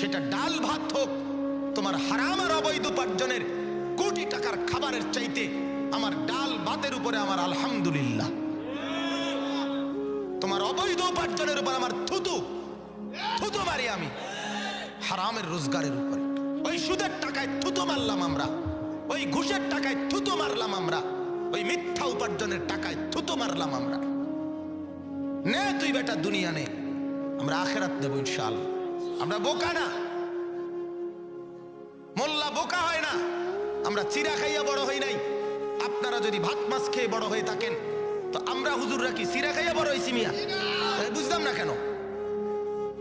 সেটা ডাল ভাত হোক, তোমার হারাম আর অবৈধ উপার্জনের কোটি টাকার খাবারের চাইতে আমার ডাল ভাতের উপরে আমার আলহামদুলিল্লাহ। তোমার অবৈধ উপার্জনের উপর আমার থুতু থুতু মারি আমি। হারামের রোজগারের উপরে। ওই সুদের টাকায় থুতু মারলাম আমরা। ওই ঘুষের টাকায় থুতু মারলাম আমরা। ওই মিথ্যা উপার্জনের টাকায় থুতু মারলাম আমরা। নে তুই বেটা দুনিয়া নে। আমরা আখেরাত দেবো ইনশাল আমরা বোকা না। মোল্লা বোকা হয় না। আমরা চিরা খাইয়া বড় হই নাই। আপনারা যদি ভাত মাছ খেয়ে বড় হয়ে থাকেন, তো আমরা হুজুররা কি চিরা খাইয়া বড় হয়েছি মিয়া? বুঝলাম না কেন?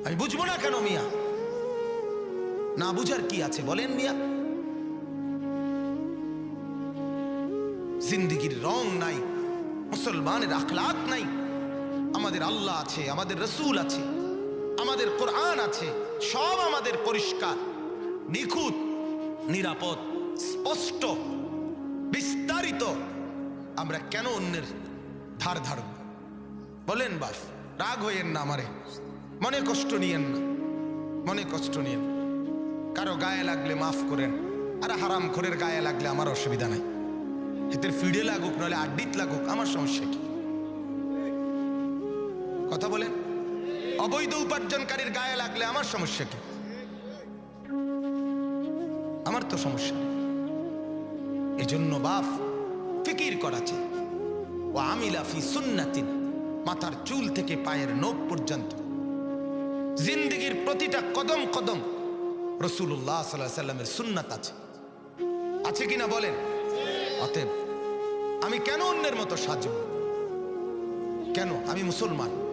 আমি বুঝব না কেন মিয়া? না বুঝার কি আছে বলেন মিয়া? জিন্দিগির রং নাই, মুসলমানের আখলাক নাই। আমাদের আল্লাহ আছে, আমাদের রসুল আছে। আমাদের কোরআন আছে, সব আমাদের পরিষ্কার, নিখুঁত, নিরাপদ, স্পষ্ট, বিস্তারিত। আমরা কেন অন্যের ধার ধারব? বলেন বাস, রাগ হইয়েন না আমারে। মনে কষ্ট নিয়েন না, মনে কষ্ট নিয়েন। কারও গায়ে লাগলে মাফ করেন, আর হারাম খোরের গায়ে লাগলে আমার অসুবিধা নাই। এদের ফিডে লাগুক নলে আড্ডিত লাগুক, আমার সমস্যা কি? কথা বলেন। অবৈধ উপার্জনকারীর গায়ে লাগলে আমার সমস্যা কি? আমার তো সমস্যা। এজন্য বাপ ফিকির করাছে। ও আমিলাফি সুন্নাতিন, মাথার চুল থেকে পায়ের নখ পর্যন্ত। জিন্দিগির প্রতিটা কদম কদম রসুল্লাহ সাল্লাহ সাল্লামের সুন্নাত আছে। আছে কিনা বলেন? অতএব আমি কেন অন্যের মতো সাজব? কেন? আমি মুসলমান।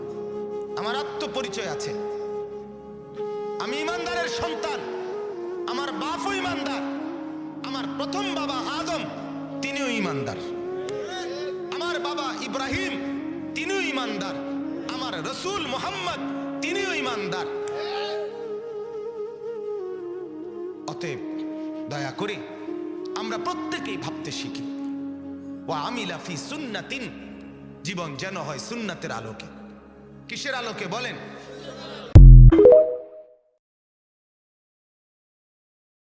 আমার আত্মপরিচয় আছে। আমি ইমানদারের সন্তান। আমার বাপও ইমানদার। আমার প্রথম বাবা আদম, তিনিও ইমানদার। আমার বাবা ইব্রাহিম, তিনিও ইমানদার। আমার রসুল মোহাম্মদ, তিনিও ইমানদার। অতএব দয়া করে আমরা প্রত্যেকেই ভাবতে শিখি। ও আমিলাফি সুন্নাতিন, জীবন যেন হয় সুন্নাতের আলোকে। কিসের আলোকে? বলেন।